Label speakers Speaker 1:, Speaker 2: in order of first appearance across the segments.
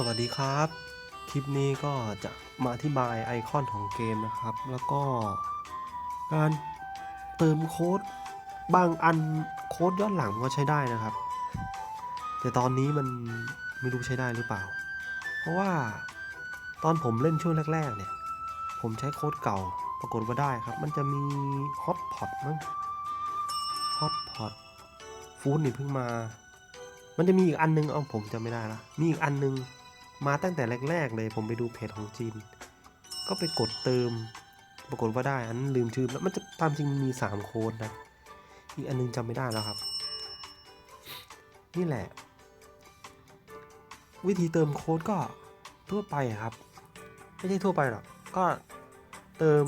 Speaker 1: สวัสดีครับ คลิปนี้ก็จะมาอธิบายไอคอนของเกมนะครับ แล้วก็การเติมโค้ดบางอันโค้ดย้อนหลังมันก็ใช้ได้นะครับ แต่ตอนนี้มันไม่รู้ใช้ได้หรือเปล่า เพราะว่าตอนผมเล่นช่วงแรก ๆ เนี่ย ผมใช้โค้ดเก่าปรากฏว่าได้ครับ มันจะมีฮอตพอตมั้งฮอตพอตฟูดนี่เพิ่งมา มันจะมีอีกอันนึงเอาผมจำไม่ได้ละมีอีกอันนึง มาตั้งแต่แรก ๆ เลยผมไปดูเพจของจีน ก็ไปกดเติม ปรากฏว่าได้อันลืมชื่อแล้วมันจะตามจริงมีสามโค้ดนะอีกอันนึงจำไม่ได้แล้วครับ นี่แหละ วิธีเติมโค้ดก็ทั่วไปครับ ไม่ใช่ทั่วไปหรอกก็เติม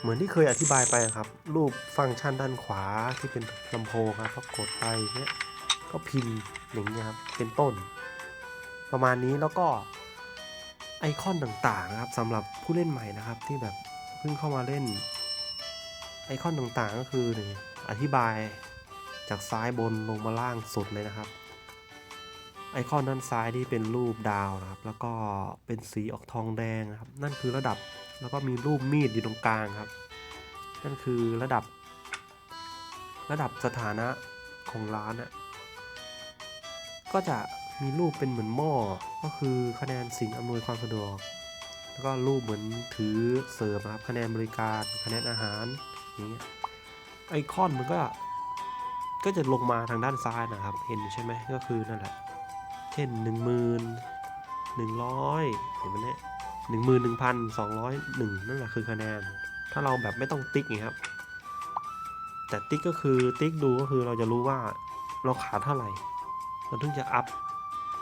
Speaker 1: เหมือนที่เคยอธิบายไปอะครับ รูปฟังก์ชันด้านขวาที่เป็นลำโพงครับก็กดไปเนี้ยก็พิมพ์อย่างนี้ยครับเป็นต้น ประมาณนี้แล้วก็ไอคอนต่างๆนะครับสำหรับผู้เล่นใหม่นะครับที่แบบเพิ่งเข้ามาเล่น ไอคอนต่างๆก็คือนี่อธิบายจากซ้ายบนลงมาล่างสุดเลยนะครับ ไอคอนด้านซ้ายที่เป็นรูปดาวนะครับ แล้วก็เป็นสีออกทองแดงนะครับ นั่นคือระดับแล้วก็มีรูปมีดอยู่ตรงกลางครับ นั่นคือระดับ ระดับสถานะของร้านอะก็จะ มีรูปเป็นเหมือนหม้อ ก็คือคะแนนสิ่งอำนวยความสะดวก แล้วก็รูปเหมือนถือเสิร์ฟครับคะแนนบริการ คะแนนอาหารอย่างเงี้ยไอคอนมันก็ก็จะลงมาทางด้านซ้ายนะครับ เห็นใช่ไหมก็คือนั่นแหละ เช่นหนึ่งหมื่นหนึ่งร้อยเห็นไหมเนี่ยหนึ่งหมื่นหนึ่งพันสองร้อยหนึ่งนั่นแหละคือคะแนน ถ้าเราแบบไม่ต้องติ๊กอย่างครับ แต่ติ๊กก็คือติ๊กดูก็คือเราจะรู้ว่าเราขาดเท่าไหร่ เราถึงจะอัพ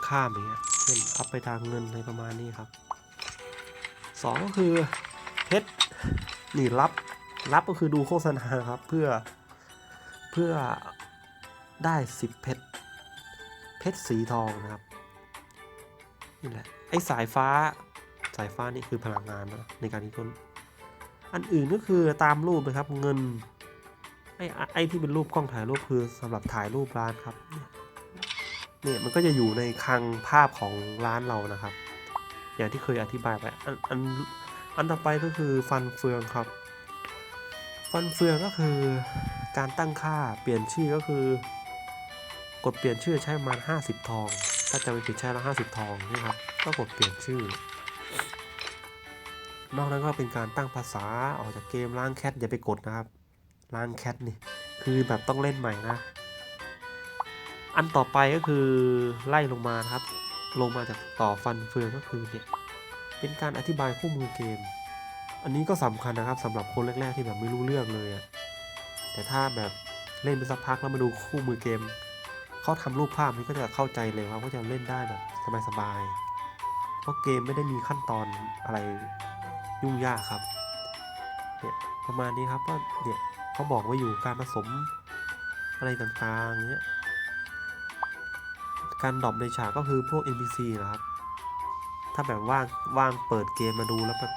Speaker 1: ข้ามอย่างเงี้ยเช่นอัพไปทางเงินอะไรประมาณนี้ครับสองก็คือเพชรนี่รับรับก็คือดูโฆษณาครับเพื่อเพื่อได้สิบเพชรเพชรสีทองนะครับนี่แหละไอ้สายฟ้าสายฟ้านี่คือพลังงานนะในการที่คนอันอื่นก็คือตามรูปนะครับเงินไอ้ไอ้ที่เป็นรูปกล้องถ่ายรูปคือสำหรับถ่ายรูปร้านครับ เนี่ยมันก็จะอยู่ในคลังภาพของร้านเรานะครับ อย่างที่เคยอธิบายไปอันอันอันต่อไปก็คือฟันเฟืองครับ ฟันเฟืองก็คือการตั้งค่าเปลี่ยนชื่อก็คือกดเปลี่ยนชื่อใช้ประมาณ50 ทอง ถ้าจะไม่ผิดใช้ละ50 ทองนะครับก็กดเปลี่ยนชื่อ นอกนั้นก็เป็นการตั้งภาษาออกจากเกมล้างแคทอย่าไปกดนะครับล้างแคทนี่คือแบบต้องเล่นใหม่นะ อันต่อไปก็คือไล่ลงมาครับ ลงมาจากต่อฟันเฟืองก็คือเนี่ยเป็นการอธิบายคู่มือเกม อันนี้ก็สำคัญนะครับสำหรับคนแรกๆที่แบบไม่รู้เรื่องเลยอะแต่ถ้าแบบเล่นไปสักพักแล้วมาดูคู่มือเกมเขาทำรูปภาพนี้ก็จะเข้าใจเลยว่าเขาจะเล่นได้แบบสบายๆเพราะเกมไม่ได้มีขั้นตอนอะไรยุ่งยากครับเนี่ยประมาณนี้ครับก็เนี่ยเขาบอกไว่าอยู่การผสมอะไรต่างๆเนี่ย การดรอปในฉากก็คือพวก NPC นะครับ ถ้าแบบว่างว่างเปิดเกมมาดูแล้วแบบ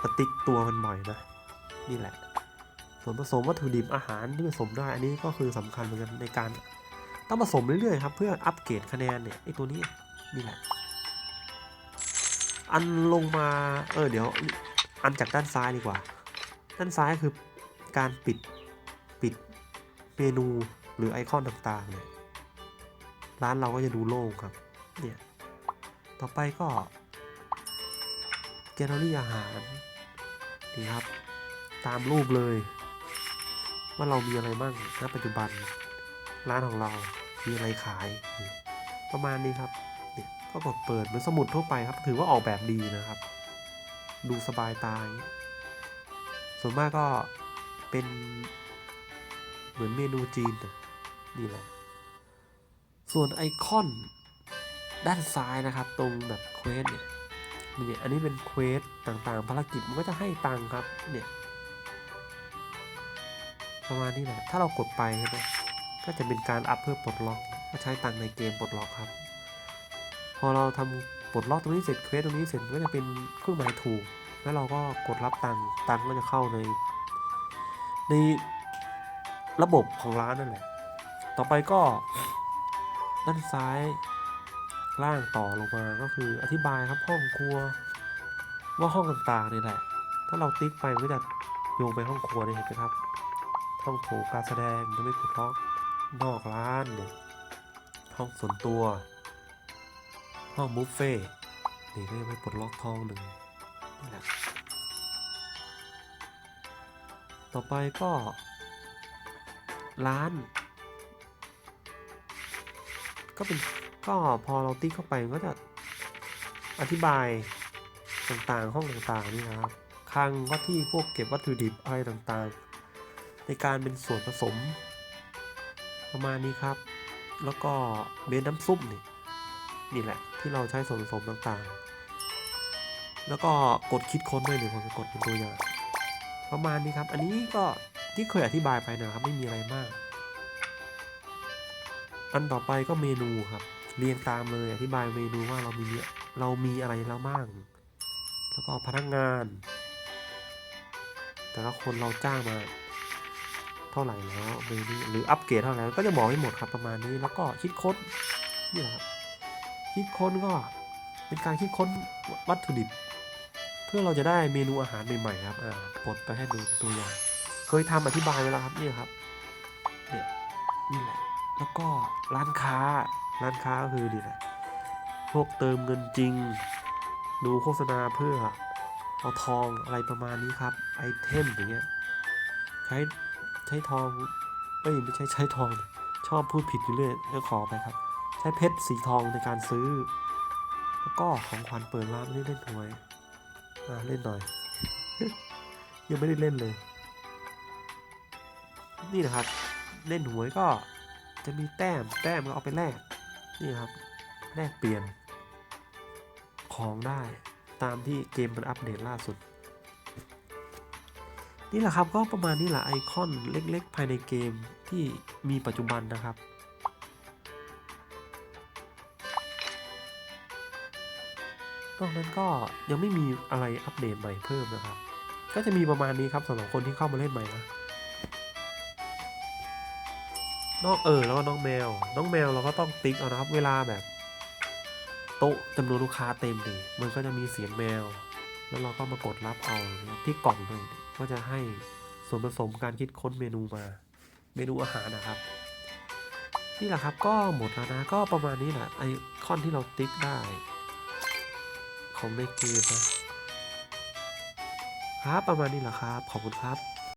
Speaker 1: ปติ๊กตัวมันบ่อยนะ นี่แหละ ส่วนผสมวัตถุดิบอาหารที่ผสมได้ อันนี้ก็คือสำคัญเหมือนกันในการ ต้องผสมเรื่อยๆครับ เพื่ออัปเกรดคะแนนเนี่ยไอตัวนี้นี่แหละ อันลงมา เออเดี๋ยวอันจากด้านซ้ายดีกว่า ด้านซ้ายคือการปิดปิดเมนูหรือไอคอนต่างๆเนี่ย ร้านเราก็จะดูโล่งครับ เนี่ย ต่อไปก็แกลเลอรี่อาหาร นี่ครับ ตามรูปเลย ว่าเรามีอะไรบ้างณปัจจุบัน ร้านของเรา มีอะไรขาย ประมาณนี้ครับเนี่ยก็กดเปิดเหมือนสมุดทั่วไปครับ ถือว่าออกแบบดีนะครับ ดูสบายตาอย่างเงี้ยส่วนมากก็เป็นเหมือนเมนูจีนนี่แหละ ส่วนไอคอนด้านซ้ายนะครับ ตรงแบบเควสเนี่ยเนี่ยอันนี้เป็นเควสต่างๆ ภารกิจมันก็จะให้ตังค์ครับเนี่ยประมาณนี้แหละถ้าเรากดไปใช่ไหมก็จะเป็นการอัพเพื่อปลดล็อกก็ใช้ตังค์ในเกมปลดล็อกครับ พอเราทำปลดล็อกตรงนี้เสร็จเควสตรงนี้เสร็จก็จะเป็นเครื่องหมายถูก แล้วเราก็กดรับตังค์ตังค์ก็จะเข้าในในระบบของร้านนั่นแหละต่อไปก็ ด้านซ้ายล่างต่อลงมาก็คืออธิบายครับห้องครัว ว่าห้องต่างๆนี่แหละ ถ้าเราติ๊กไปมันก็จะโยงไปห้องครัวได้เห็นไหมครับห้องโถงการแสดงจะไม่ปลดล็อกนอกร้านเนี่ยห้องส่วนตัว ห้องบุฟเฟ่นี่ก็ยังไม่ปลดล็อกทองหนึ่งนี่แหละต่อไปก็ร้าน ก็เป็นก็พอเราติ๊กเข้าไปมันก็จะอธิบายต่างๆห้องต่างๆนี่นะครับคลังก็ที่พวกเก็บวัตถุดิบอะไรต่างๆ ในการเป็นส่วนผสม ประมาณนี้ครับ แล้วก็เบนน้ำซุปนี่นี่แหละที่เราใช้ส่วนผสมต่างๆ แล้วก็กดคิดค้นด้วยเดี๋ยวผมจะกดเป็นตัวอย่างประมาณนี้ครับ อันนี้ก็ที่เคยอธิบายไปนะครับไม่มีอะไรมาก อันต่อไปก็เมนูครับ เรียงตามเลยอธิบายเมนูว่าเรามีเรามีอะไรแล้วบ้าง แล้วก็พนักงาน แต่ละคนเราจ้างมาเท่าไหร่แล้วเมนูหรืออัปเกรดเท่าไหร่ก็จะบอกให้หมดครับประมาณนี้ แล้วก็คิดค้นนี่แหละคิดค้นก็เป็นการคิดค้นวัตถุดิบ เพื่อเราจะได้เมนูอาหารใหม่ๆครับอ่าปลดไปให้ดูตัวอย่าง เคยทำอธิบายไว้แล้วครับนี่ครับเนี่ยนี่แหละ แล้วก็ร้านค้าร้านค้าก็คือนี่แหละพวกเติมเงินจริง ดูโฆษณาเพื่อเอาทองอะไรประมาณนี้ครับ ไอเทมอย่างเงี้ยใช้ใช้ทองเอ้ยไม่ใช่ใช้ทอง ชอบพูดผิดอยู่เรื่อยแล้วขอไปครับ ใช้เพชรสีทองในการซื้อ แล้วก็ของขวัญเปิดร้านไม่ได้เล่นหวยอ่าเล่นหน่อย ยังไม่ได้เล่นเลย นี่นะครับ เล่นหวยก็ จะมีแต้ม แต้มก็เอาไปแลก นี่ครับ แลกเปลี่ยน ของได้ตามที่เกมมันอัปเดตล่าสุด นี่แหละครับก็ประมาณนี้แหละไอคอนเล็กๆ ภายในเกมที่มีปัจจุบันนะครับนอกนั้นก็ยังไม่มีอะไรอัปเดตใหม่เพิ่มนะครับ ก็จะมีประมาณนี้ครับสำหรับคนที่เข้ามาเล่นใหม่นะ น้องเออแล้วก็น้องแมว น้องแมวเราก็ต้องติ๊กเอานะครับ เวลาแบบ โต๊ะจำนวนลูกค้าเต็มดิมันก็จะมีเสียงแมว แล้วเราก็มากดรับเอานะครับที่กล่องเลยก็จะให้ส่วนผสมการคิดค้นเมนูมา เมนูอาหารนะครับ นี่แหละครับก็หมดแล้วนะก็ประมาณนี้แหละไอคอนที่เราติ๊กได้ ของในเกมนะครับประมาณนี้แหละครับขอบคุณครับ